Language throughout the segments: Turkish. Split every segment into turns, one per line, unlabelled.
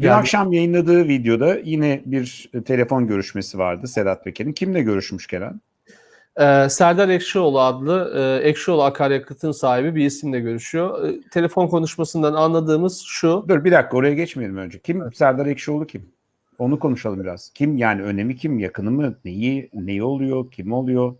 Dün
Yani-
akşam yayınladığı videoda yine bir e, telefon görüşmesi vardı Sedat Peker'in. Kimle görüşmüş Kenan?
Ee, Serdar Ekşioğlu adlı e, Ekşioğlu Akaryakıt'ın sahibi bir isimle görüşüyor. E, telefon konuşmasından anladığımız şu.
Dur bir dakika oraya geçmeyelim önce. Kim Serdar Ekşioğlu kim? Onu konuşalım biraz. Kim yani önemi kim? Yakını mı? Neyi neyi oluyor? Kim oluyor?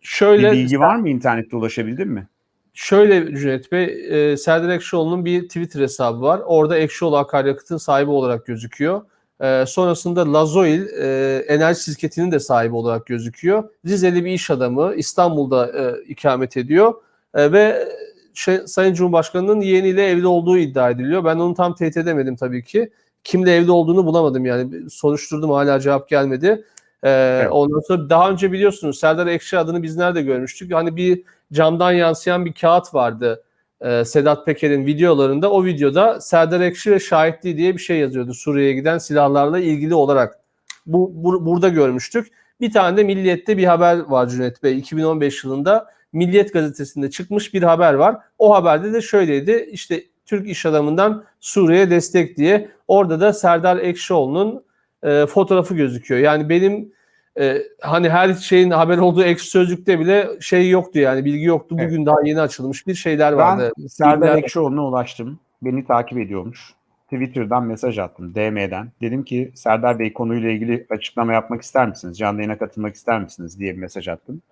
Şöyle
bir bilgi var mı internette ulaşabildin mi?
Şöyle Cüneyt Bey, e, Serdar Ekşioğlu'nun bir Twitter hesabı var. Orada Ekşioğlu Akaryakıt'ın sahibi olarak gözüküyor. E, sonrasında Lazoil e, enerji şirketinin de sahibi olarak gözüküyor. Rizeli bir iş adamı, İstanbul'da e, ikamet ediyor E, ve şey, Sayın Cumhurbaşkanı'nın yeğeniyle evli olduğu iddia ediliyor. Ben onu tam teyit edemedim tabii ki. Kimle evli olduğunu bulamadım yani. Soruşturdum hala cevap gelmedi. E, Ondan sonra daha önce biliyorsunuz Serdar Ekşi adını biz nerede görmüştük? Hani bir camdan yansıyan bir kağıt vardı e, Sedat Peker'in videolarında. O videoda Serdar Ekşi ve şahitliği diye bir şey yazıyordu Suriye'ye giden silahlarla ilgili olarak. Bu, bu- burada görmüştük. Bir tane de Milliyet'te bir haber var Cüneyt Bey. 2015 yılında Milliyet gazetesinde çıkmış bir haber var. O haberde de şöyleydi. İşte Türk iş adamından Suriye destek diye. Orada da Serdar Ekşioğlu'nun e, fotoğrafı gözüküyor. Yani benim e, hani her şeyin haber olduğu ekşi sözlükte bile şey yoktu yani bilgi yoktu.
Evet.
Bugün daha yeni açılmış bir şeyler vardı.
Ben Serdar Ekşioğlu'na ulaştım. Beni takip ediyormuş. Twitter'dan mesaj attım. DM'den. Dedim ki Serdar Bey konuyla ilgili açıklama yapmak ister misiniz? Canlı yayına katılmak ister misiniz? diye bir mesaj attım.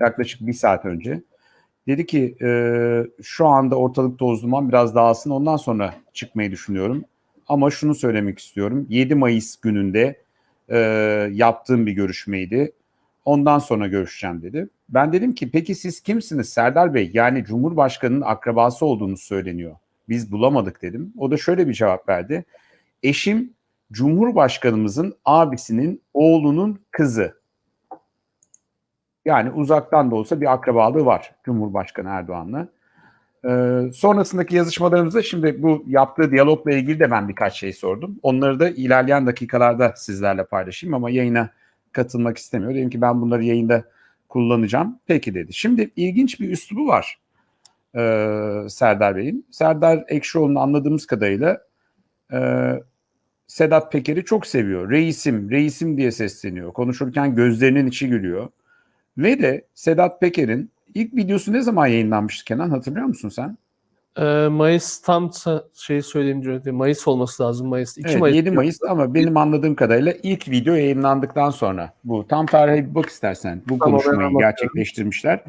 Yaklaşık bir saat önce. Dedi ki e, şu anda ortalık toz duman biraz dağılsın ondan sonra çıkmayı düşünüyorum. Ama şunu söylemek istiyorum. 7 Mayıs gününde e, yaptığım bir görüşmeydi. Ondan sonra görüşeceğim dedi. Ben dedim ki peki siz kimsiniz Serdar Bey? Yani Cumhurbaşkanı'nın akrabası olduğunu söyleniyor. Biz bulamadık dedim. O da şöyle bir cevap verdi. Eşim Cumhurbaşkanımızın abisinin oğlunun kızı. Yani uzaktan da olsa bir akrabalığı var Cumhurbaşkanı Erdoğan'la. Ee, sonrasındaki yazışmalarımızda şimdi bu yaptığı diyalogla ilgili de ben birkaç şey sordum. Onları da ilerleyen dakikalarda sizlerle paylaşayım ama yayına katılmak istemiyor. Dedim ki ben bunları yayında kullanacağım. Peki dedi. Şimdi ilginç bir üslubu var e, Serdar Bey'in. Serdar Ekşioğlu'nun anladığımız kadarıyla e, Sedat Peker'i çok seviyor. Reisim, reisim diye sesleniyor. Konuşurken gözlerinin içi gülüyor. Ve de Sedat Peker'in ilk videosu ne zaman yayınlanmıştı Kenan hatırlıyor musun sen?
E, Mayıs tam şey söyleyeyim. Mayıs olması lazım. Mayıs. 2
Evet,
Mayıs.
7 Mayıs ama benim anladığım kadarıyla ilk video yayınlandıktan sonra bu tam tarihe bir bak istersen bu
Tamam,
konuşmayı gerçekleştirmişler.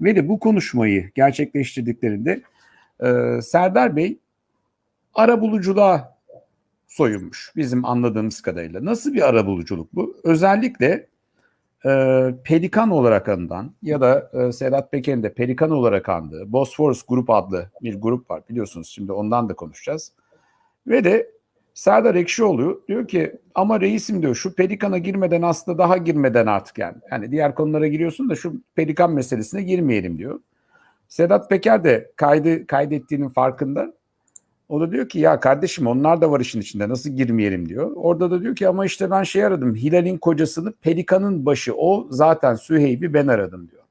Ve de bu konuşmayı gerçekleştirdiklerinde e, Serdar Bey arabuluculuğa soyunmuş bizim anladığımız kadarıyla. Nasıl bir arabuluculuk bu? Özellikle e, Pelikan olarak anılan ya da e, Sedat Peker'in de Pelikan olarak andığı Bosphorus Grup adlı bir grup var biliyorsunuz şimdi ondan da konuşacağız. Ve de Serdar Ekşioğlu diyor ki ama reisim diyor şu Pelikan'a girmeden aslında daha girmeden artık yani. Yani diğer konulara giriyorsun da şu Pelikan meselesine girmeyelim diyor. Sedat Peker de kaydı kaydettiğinin farkında. O da diyor ki ya kardeşim onlar da var işin içinde nasıl girmeyelim diyor. Orada da diyor ki ama işte ben şey aradım Hilal'in kocasını Pelikan'ın başı o zaten Süheyb'i ben aradım diyor.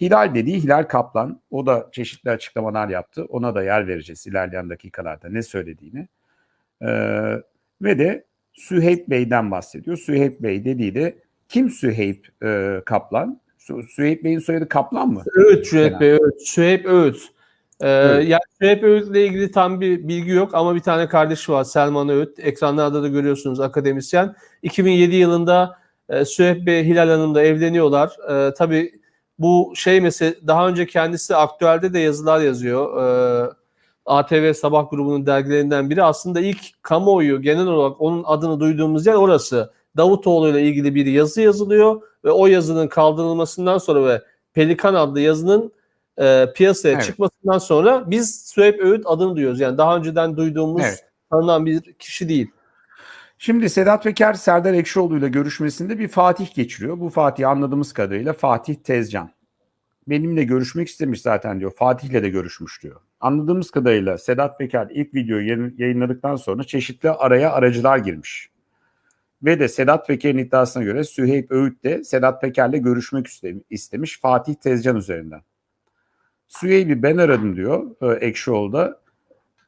Hilal dediği Hilal Kaplan o da çeşitli açıklamalar yaptı. Ona da yer vereceğiz ilerleyen dakikalarda ne söylediğini. Ee, ve de Süheyb Bey'den bahsediyor. Süheyb Bey dediği de kim Süheyb e, Kaplan? Sü- Süheyb Bey'in soyadı Kaplan mı?
Öğüt
Kenan.
Bey. Öğüt. Süheyb Öğüt. Ee,
Evet.
Yani Öğüt'le ilgili tam bir bilgi yok ama bir tane kardeşi var Selman Öğüt. Ekranlarda da görüyorsunuz akademisyen. 2007 yılında e, Süheyb Bey Hilal Hanım'la evleniyorlar. E, tabii bu şey mesela daha önce kendisi aktüelde de yazılar yazıyor. E, ATV Sabah grubunun dergilerinden biri. Aslında ilk kamuoyu genel olarak onun adını duyduğumuz yer orası. Davutoğlu ile ilgili bir yazı yazılıyor ve o yazının kaldırılmasından sonra ve Pelikan adlı yazının e, piyasaya
Evet.
çıkmasından sonra biz Süheyb Öğüt adını duyuyoruz. Yani daha önceden duyduğumuz
Evet.
tanınan bir kişi değil.
Şimdi Sedat Peker Serdar Ekşioğlu ile görüşmesinde bir Fatih geçiriyor. Bu Fatih anladığımız kadarıyla Fatih Tezcan. Benimle görüşmek istemiş zaten diyor. Fatih'le de görüşmüş diyor. Anladığımız kadarıyla Sedat Peker ilk videoyu yayın- yayınladıktan sonra çeşitli araya aracılar girmiş. Ve de Sedat Peker'in iddiasına göre Süheyb Öğüt de Sedat Peker'le görüşmek iste- istemiş Fatih Tezcan üzerinden. Süheyb'i ben aradım diyor e, Ekşioğlu'da.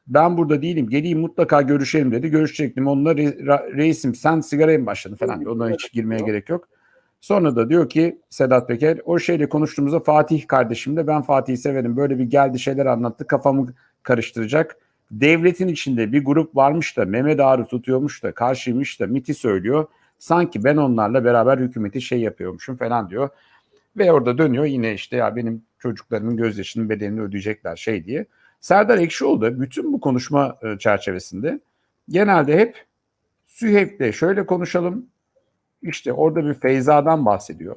Ben burada değilim. Geleyim mutlaka görüşelim dedi. Görüşecektim. Onunla re- reisim sen sigaraya mı başladın falan. diyor. Ondan hiç girmeye gerek yok. Sonra da diyor ki Sedat Peker o şeyle konuştuğumuzda Fatih kardeşim de ben Fatih'i severim. Böyle bir geldi şeyler anlattı. Kafamı karıştıracak. Devletin içinde bir grup varmış da Mehmet Ağrı tutuyormuş da karşıymış da MIT'i söylüyor. Sanki ben onlarla beraber hükümeti şey yapıyormuşum falan diyor. Ve orada dönüyor yine işte ya benim çocuklarımın gözyaşının bedelini ödeyecekler şey diye. Serdar Ekşioğlu da bütün bu konuşma e, çerçevesinde genelde hep Süheyb'le şöyle konuşalım. İşte orada bir Feyza'dan bahsediyor.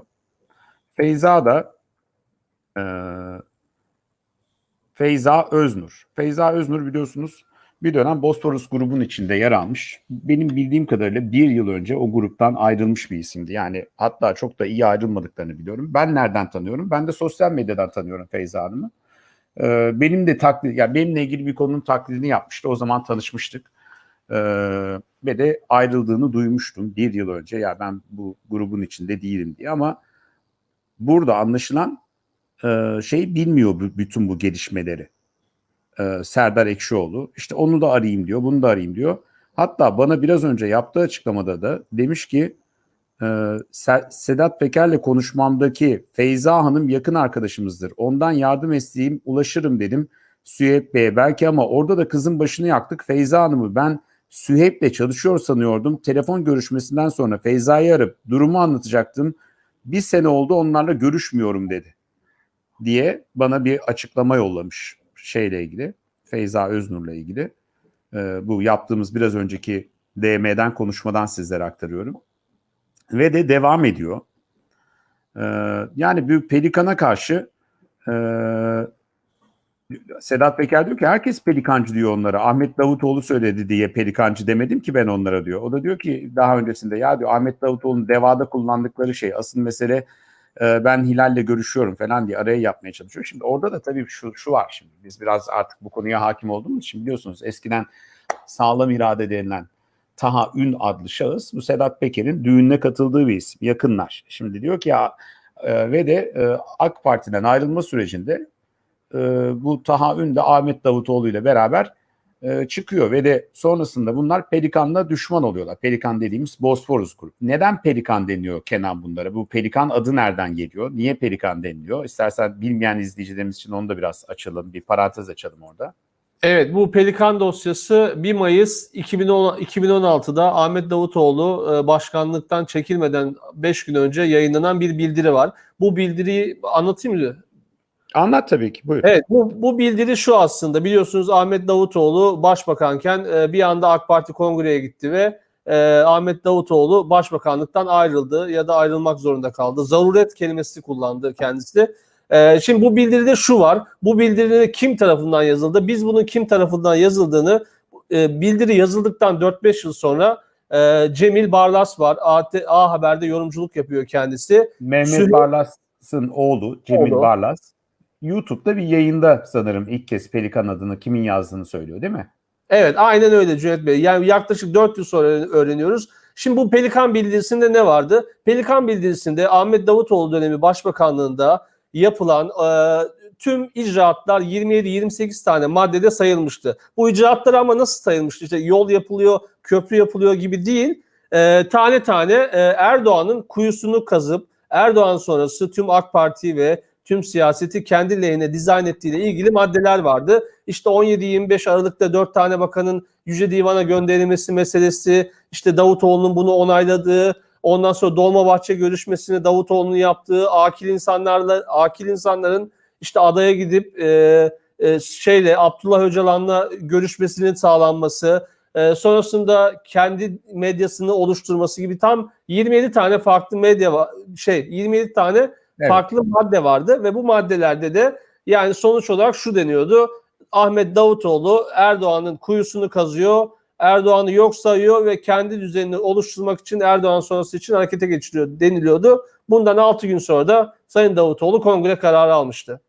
Feyza da e, Feyza Öznur. Feyza Öznur biliyorsunuz bir dönem Bosporus grubun içinde yer almış. Benim bildiğim kadarıyla bir yıl önce o gruptan ayrılmış bir isimdi. Yani hatta çok da iyi ayrılmadıklarını biliyorum. Ben nereden tanıyorum? Ben de sosyal medyadan tanıyorum Feyza Hanım'ı. Ee, benim de taklit, yani benimle ilgili bir konunun taklidini yapmıştı. O zaman tanışmıştık. Ee, ve de ayrıldığını duymuştum bir yıl önce. Ya ben bu grubun içinde değilim diye ama burada anlaşılan e, şey bilmiyor bütün bu gelişmeleri. Ee, Serdar Ekşioğlu. İşte onu da arayayım diyor, bunu da arayayım diyor. Hatta bana biraz önce yaptığı açıklamada da demiş ki e, Se- Sedat Peker'le konuşmamdaki Feyza Hanım yakın arkadaşımızdır. Ondan yardım isteyeyim, ulaşırım dedim Süheyb Bey'e belki ama orada da kızın başını yaktık. Feyza Hanım'ı ben Süheyb'le çalışıyor sanıyordum. Telefon görüşmesinden sonra Feyza'yı arayıp durumu anlatacaktım. Bir sene oldu onlarla görüşmüyorum dedi diye bana bir açıklama yollamış şeyle ilgili. Feyza Öznur'la ilgili. Ee, bu yaptığımız biraz önceki DM'den konuşmadan sizlere aktarıyorum. Ve de devam ediyor. Ee, yani bir Pelikan'a karşı e, Sedat Peker diyor ki herkes pelikancı diyor onlara. Ahmet Davutoğlu söyledi diye pelikancı demedim ki ben onlara diyor. O da diyor ki daha öncesinde ya diyor Ahmet Davutoğlu'nun devada kullandıkları şey asıl mesele e, ben Hilal'le görüşüyorum falan diye araya yapmaya çalışıyor. Şimdi orada da tabii şu, şu var şimdi biz biraz artık bu konuya hakim olduğumuz için biliyorsunuz eskiden sağlam irade denilen Taha Ün adlı şahıs bu Sedat Peker'in düğününe katıldığı bir isim. Yakınlar. Şimdi diyor ki ya e, ve de e, AK Parti'den ayrılma sürecinde e, bu Taha Ün de Ahmet Davutoğlu ile beraber e, çıkıyor ve de sonrasında bunlar Pelikan'la düşman oluyorlar. Pelikan dediğimiz Bosforus grup. Neden Pelikan deniyor Kenan bunlara? Bu Pelikan adı nereden geliyor? Niye Pelikan deniliyor? İstersen bilmeyen izleyicilerimiz için onu da biraz açalım. Bir parantez açalım orada.
Evet bu Pelikan dosyası 1 Mayıs 2010, 2016'da Ahmet Davutoğlu e, başkanlıktan çekilmeden 5 gün önce yayınlanan bir bildiri var. Bu bildiriyi anlatayım mı?
Anlat tabii ki. Buyur.
Evet bu, bu bildiri şu aslında biliyorsunuz Ahmet Davutoğlu başbakanken e, bir anda AK Parti kongreye gitti ve e, Ahmet Davutoğlu başbakanlıktan ayrıldı ya da ayrılmak zorunda kaldı. Zaruret kelimesi kullandı kendisi. E, şimdi bu bildiride şu var. Bu bildiride kim tarafından yazıldı? Biz bunun kim tarafından yazıldığını e, bildiri yazıldıktan 4-5 yıl sonra e, Cemil Barlas var. A, A Haber'de yorumculuk yapıyor kendisi.
Mehmet
Süre-
Barlas'ın oğlu Cemil
Oğlu.
Barlas YouTube'da bir yayında sanırım ilk kez Pelikan adını kimin yazdığını söylüyor değil mi?
Evet aynen öyle Cüneyt Bey. Yani yaklaşık 4 yıl sonra öğreniyoruz. Şimdi bu Pelikan bildirisinde ne vardı? Pelikan bildirisinde Ahmet Davutoğlu dönemi başbakanlığında yapılan e, tüm icraatlar 27-28 tane maddede sayılmıştı. Bu icraatlar ama nasıl sayılmıştı? İşte yol yapılıyor, köprü yapılıyor gibi değil. E, tane tane e, Erdoğan'ın kuyusunu kazıp Erdoğan sonrası tüm AK Parti ve tüm siyaseti kendi lehine dizayn ettiğiyle ilgili maddeler vardı. İşte 17-25 Aralık'ta 4 tane bakanın Yüce Divan'a gönderilmesi meselesi, işte Davutoğlu'nun bunu onayladığı, ondan sonra Dolmabahçe görüşmesini Davutoğlu'nun yaptığı, akil insanlarla akil insanların işte adaya gidip e, e, şeyle Abdullah Öcalan'la görüşmesinin sağlanması, e, sonrasında kendi medyasını oluşturması gibi tam 27 tane farklı medya var. Şey 27 tane
Evet.
farklı madde vardı ve bu maddelerde de yani sonuç olarak şu deniyordu. Ahmet Davutoğlu Erdoğan'ın kuyusunu kazıyor, Erdoğan'ı yok sayıyor ve kendi düzenini oluşturmak için Erdoğan sonrası için harekete geçiriyor deniliyordu. Bundan 6 gün sonra da Sayın Davutoğlu kongre kararı almıştı.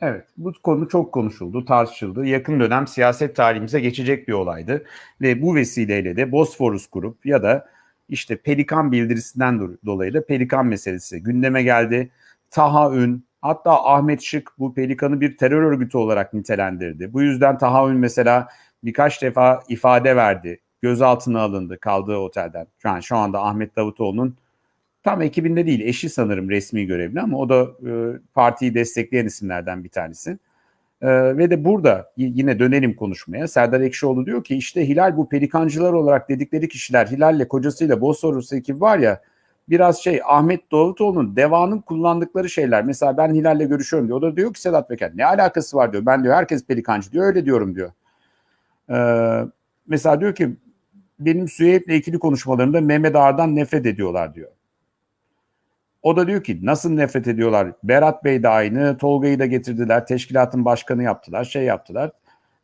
Evet, bu konu çok konuşuldu, tartışıldı. Yakın dönem siyaset tarihimize geçecek bir olaydı. Ve bu vesileyle de Bosforus Grup ya da işte Pelikan bildirisinden do- dolayı da Pelikan meselesi gündeme geldi. Taha Ün, hatta Ahmet Şık bu Pelikan'ı bir terör örgütü olarak nitelendirdi. Bu yüzden Taha Ün mesela birkaç defa ifade verdi. Gözaltına alındı kaldığı otelden. An şu anda Ahmet Davutoğlu'nun tam ekibinde değil eşi sanırım resmi görevli ama o da e, partiyi destekleyen isimlerden bir tanesi. E, ve de burada yine dönelim konuşmaya. Serdar Ekşioğlu diyor ki işte Hilal bu pelikancılar olarak dedikleri kişiler Hilal'le kocasıyla Bosphorus ekibi var ya biraz şey Ahmet Davutoğlu'nun devanın kullandıkları şeyler. Mesela ben Hilal'le görüşüyorum diyor. O da diyor ki Sedat Peker ne alakası var diyor. Ben diyor herkes pelikancı diyor öyle diyorum diyor. Ee, mesela diyor ki benim Süheyb'le ikili konuşmalarımda Mehmet Ağar'dan nefret ediyorlar diyor. O da diyor ki nasıl nefret ediyorlar? Berat Bey de aynı, Tolga'yı da getirdiler, teşkilatın başkanı yaptılar, şey yaptılar.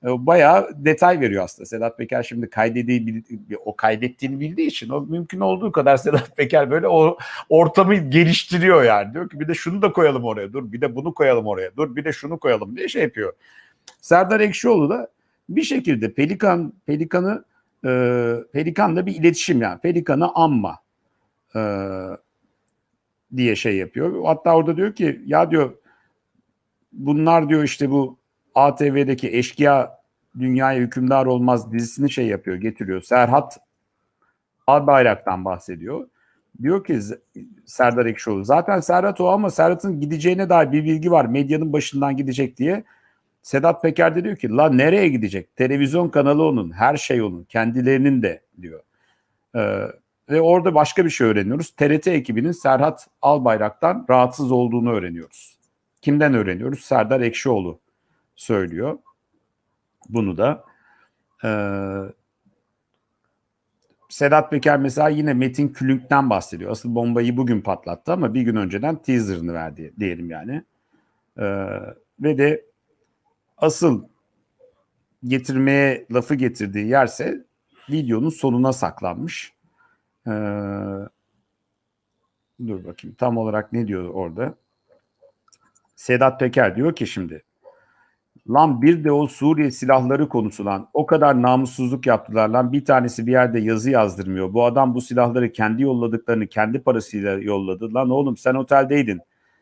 E, Bayağı detay veriyor aslında. Sedat Peker şimdi kaydettiği, bil- o kaydettiğini bildiği için o mümkün olduğu kadar Sedat Peker böyle o ortamı geliştiriyor yani. Diyor ki bir de şunu da koyalım oraya, dur bir de bunu koyalım oraya, dur bir de şunu koyalım diye şey yapıyor. Serdar Ekşioğlu da bir şekilde Pelikan Pelikan'ı e, Pelikan'la bir iletişim yani. Pelikan'ı anma e, diye şey yapıyor. Hatta orada diyor ki ya diyor bunlar diyor işte bu ATV'deki eşkıya dünyaya hükümdar olmaz dizisini şey yapıyor getiriyor. Serhat Albayrak'tan bahsediyor. Diyor ki Serdar Ekşioğlu zaten Serhat o ama Serhat'ın gideceğine dair bir bilgi var. Medyanın başından gidecek diye. Sedat Peker de diyor ki la nereye gidecek? Televizyon kanalı onun, her şey onun, kendilerinin de diyor. Ee, ve orada başka bir şey öğreniyoruz. TRT ekibinin Serhat Albayrak'tan rahatsız olduğunu öğreniyoruz. Kimden öğreniyoruz? Serdar Ekşioğlu söylüyor. Bunu da. Ee, Sedat Peker mesela yine Metin Külünk'ten bahsediyor. Asıl bombayı bugün patlattı ama bir gün önceden teaserını verdi diyelim yani. Ee, ve de asıl getirmeye lafı getirdiği yerse videonun sonuna saklanmış. Ee, dur bakayım tam olarak ne diyor orada? Sedat Peker diyor ki şimdi lan bir de o Suriye silahları konusu lan o kadar namussuzluk yaptılar lan bir tanesi bir yerde yazı yazdırmıyor. Bu adam bu silahları kendi yolladıklarını kendi parasıyla yolladı. Lan oğlum sen oteldeydin.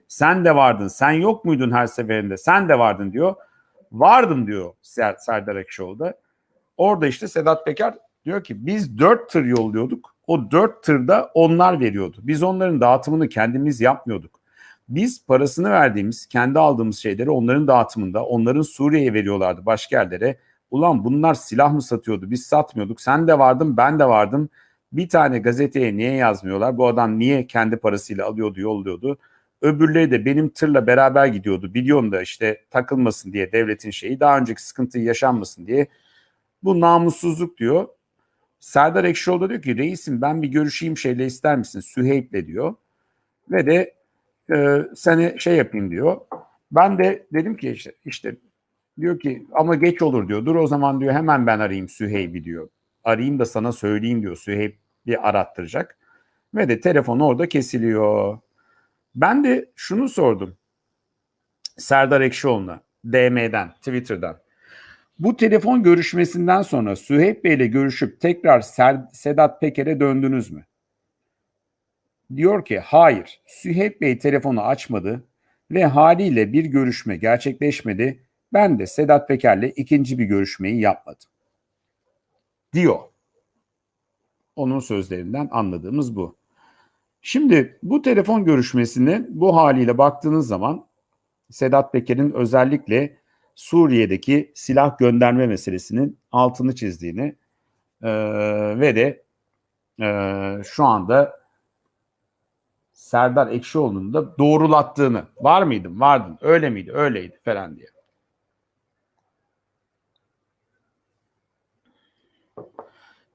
Sen de vardın. Sen yok muydun her seferinde? Sen de vardın diyor. Vardım diyor Ser- Serdar Ekşioğlu'da. Orada işte Sedat Peker diyor ki biz dört tır yolluyorduk. O dört tırda onlar veriyordu. Biz onların dağıtımını kendimiz yapmıyorduk. Biz parasını verdiğimiz, kendi aldığımız şeyleri onların dağıtımında, onların Suriye'ye veriyorlardı başka yerlere. Ulan bunlar silah mı satıyordu? Biz satmıyorduk. Sen de vardın, ben de vardım. Bir tane gazeteye niye yazmıyorlar? Bu adam niye kendi parasıyla alıyordu, yolluyordu? Öbürleri de benim tırla beraber gidiyordu. Biliyorum da işte takılmasın diye devletin şeyi, daha önceki sıkıntı yaşanmasın diye. Bu namussuzluk diyor. Serdar Ekşioğlu diyor ki reisim ben bir görüşeyim şeyle ister misin? Süheyb'le diyor. Ve de e, seni şey yapayım diyor. Ben de dedim ki işte, işte diyor ki ama geç olur diyor. Dur o zaman diyor hemen ben arayayım Süheyb'i diyor. Arayayım da sana söyleyeyim diyor. Süheyb bir arattıracak. Ve de telefon orada kesiliyor. Ben de şunu sordum. Serdar Ekşioğlu'na DM'den, Twitter'dan. Bu telefon görüşmesinden sonra Süheyb Bey'le görüşüp tekrar Ser- Sedat Peker'e döndünüz mü? Diyor ki hayır. Süheyb Bey telefonu açmadı ve haliyle bir görüşme gerçekleşmedi. Ben de Sedat Peker'le ikinci bir görüşmeyi yapmadım. Diyor. Onun sözlerinden anladığımız bu. Şimdi bu telefon görüşmesine bu haliyle baktığınız zaman Sedat Peker'in özellikle Suriye'deki silah gönderme meselesinin altını çizdiğini e, ve de e, şu anda Serdar Ekşioğlu'nun da doğrulattığını var mıydın vardın öyle miydi öyleydi falan diye.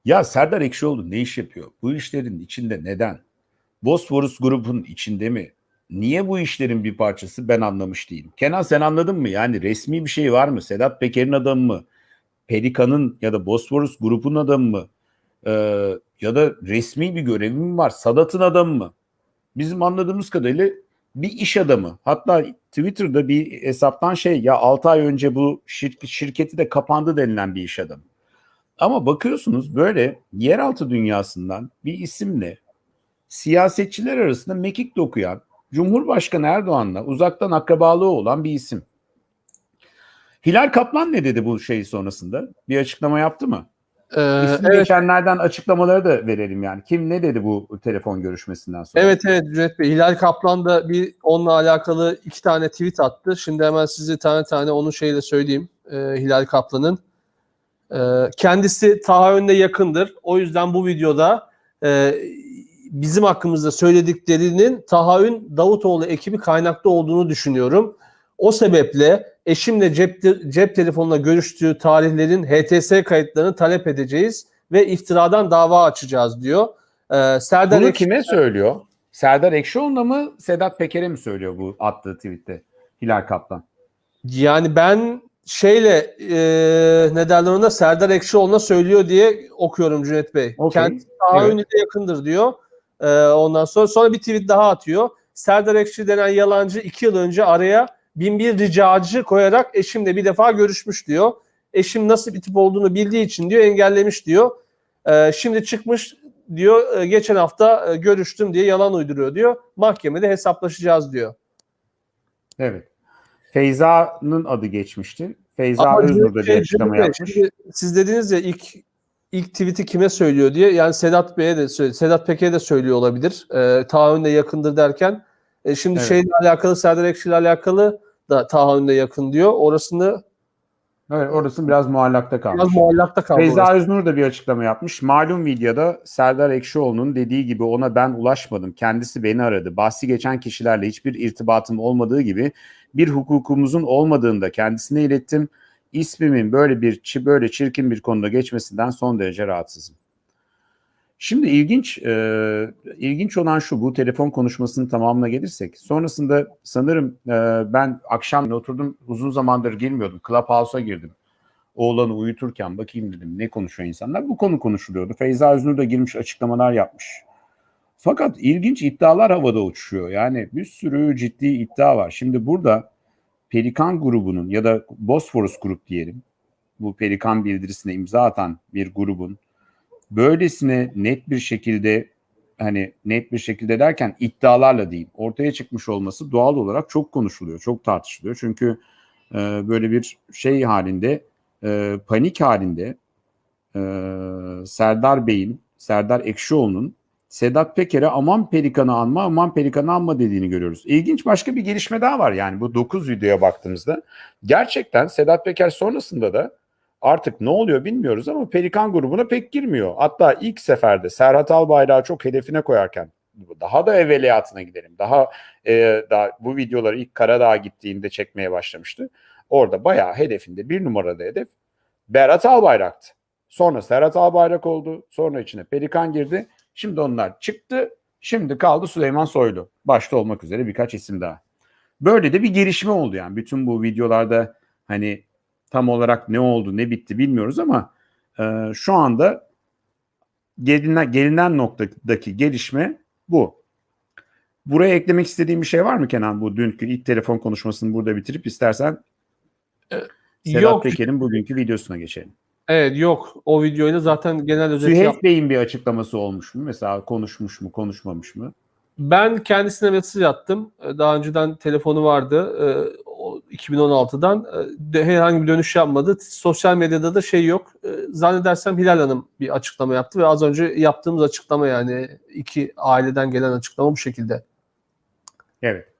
Ya Serdar Ekşioğlu ne iş yapıyor? Bu işlerin içinde neden? Bosphorus grubunun içinde mi? Niye bu işlerin bir parçası ben anlamış değilim. Kenan sen anladın mı? Yani resmi bir şey var mı? Sedat Peker'in adamı mı? Pelikan'ın ya da Bosphorus grubunun adamı mı? Ee, ya da resmi bir görevi mi var? Sadat'ın adamı mı? Bizim anladığımız kadarıyla bir iş adamı. Hatta Twitter'da bir hesaptan şey ya 6 ay önce bu şir- şirketi de kapandı denilen bir iş adamı. Ama bakıyorsunuz böyle yeraltı dünyasından bir isimle siyasetçiler arasında mekik dokuyan Cumhurbaşkanı Erdoğan'la uzaktan akrabalığı olan bir isim. Hilal Kaplan ne dedi bu şey sonrasında? Bir açıklama yaptı mı?
Ee,
İsmi
evet,
geçenlerden açıklamaları da verelim yani. Kim ne dedi bu telefon görüşmesinden sonra?
evet, evet Cüneyt Bey. Hilal Kaplan da bir onunla alakalı iki tane tweet attı. Şimdi hemen size tane tane onun şeyle söyleyeyim. Ee, Hilal Kaplan'ın. Ee, kendisi tahayyünle yakındır. O yüzden bu videoda e, bizim hakkımızda söylediklerinin tahayyün Davutoğlu ekibi kaynaklı olduğunu düşünüyorum. O sebeple eşimle cep, cep telefonla görüştüğü tarihlerin HTS kayıtlarını talep edeceğiz ve iftiradan dava açacağız diyor. Ee, Serdar
Bunu
Ekşi-
kime söylüyor? Serdar Ekşioğlu'na mı Sedat Peker'e mi söylüyor bu attığı tweette Hilal Kaplan?
Yani ben şeyle e, ne derler ona Serdar Ekşioğlu'na söylüyor diye okuyorum Cüneyt Bey.
Okey,
Kendisi tahayyünle yakındır diyor. E, ondan sonra sonra bir tweet daha atıyor. Serdar Ekşi denen yalancı iki yıl önce araya bin bir ricacı koyarak eşimle bir defa görüşmüş diyor. Eşim nasıl bir tip olduğunu bildiği için diyor engellemiş diyor. E, şimdi çıkmış diyor e, geçen hafta e, görüştüm diye yalan uyduruyor diyor. Mahkemede hesaplaşacağız diyor.
Evet. Feyza'nın adı geçmişti. Feyza
Ama
da bir açıklama yapmış.
siz dediniz ya ilk ilk tweet'i kime söylüyor diye. Yani Sedat Bey'e de söyle- Sedat Peker'e de söylüyor olabilir. E, tahayyünle yakındır derken. E, şimdi
Evet.
şeyle alakalı Serdar Ekşi ile alakalı da tahayyünle yakın diyor. Orasını
Evet, orası biraz muallakta kalmış.
biraz muallakta kaldı.
Feyza. Öznur da bir açıklama yapmış. Malum videoda Serdar Ekşioğlu'nun dediği gibi ona ben ulaşmadım. Kendisi beni aradı. Bahsi geçen kişilerle hiçbir irtibatım olmadığı gibi bir hukukumuzun olmadığını da kendisine ilettim. İsmimin böyle bir böyle çirkin bir konuda geçmesinden son derece rahatsızım. Şimdi ilginç e, ilginç olan şu bu telefon konuşmasının tamamına gelirsek. Sonrasında sanırım e, ben akşam oturdum uzun zamandır girmiyordum. Clubhouse'a girdim oğlanı uyuturken bakayım dedim ne konuşuyor insanlar. Bu konu konuşuluyordu. Feyza Öznur da girmiş açıklamalar yapmış. Fakat ilginç iddialar havada uçuşuyor. Yani bir sürü ciddi iddia var. Şimdi burada Pelikan grubunun ya da Bosphorus grup diyelim. Bu Pelikan bildirisine imza atan bir grubun böylesine net bir şekilde hani net bir şekilde derken iddialarla diyeyim ortaya çıkmış olması doğal olarak çok konuşuluyor, çok tartışılıyor. Çünkü e, böyle bir şey halinde e, panik halinde e, Serdar Bey'in, Serdar Ekşioğlu'nun Sedat Peker'e aman Pelikan'ı anma, aman Pelikan'ı anma dediğini görüyoruz. İlginç başka bir gelişme daha var yani bu 9 videoya baktığımızda. Gerçekten Sedat Peker sonrasında da artık ne oluyor bilmiyoruz ama Pelikan grubuna pek girmiyor. Hatta ilk seferde Serhat Albayrak'ı çok hedefine koyarken daha da evveliyatına gidelim. Daha, e, daha bu videoları ilk Karadağ'a gittiğinde çekmeye başlamıştı. Orada bayağı hedefinde bir numarada hedef Berat Albayrak'tı. Sonra Serhat Albayrak oldu. Sonra içine Pelikan girdi. Şimdi onlar çıktı. Şimdi kaldı Süleyman Soylu. Başta olmak üzere birkaç isim daha. Böyle de bir gelişme oldu yani. Bütün bu videolarda hani tam olarak ne oldu ne bitti bilmiyoruz ama e, şu anda gelinen, gelinen noktadaki gelişme bu. Buraya eklemek istediğim bir şey var mı Kenan? Bu dünkü ilk telefon konuşmasını burada bitirip istersen Sedat
Yok.
Peker'in bugünkü videosuna geçelim.
Evet yok. O videoyla zaten genel özeti yap-
Süheyl Bey'in bir açıklaması olmuş mu? Mesela konuşmuş mu, konuşmamış mı?
Ben kendisine mesaj attım. Daha önceden telefonu vardı. Ee, o 2016'dan. Ee, de- Herhangi bir dönüş yapmadı. Sosyal medyada da şey yok. Ee, Zannedersem Hilal Hanım bir açıklama yaptı ve az önce yaptığımız açıklama yani iki aileden gelen açıklama bu şekilde.
Evet.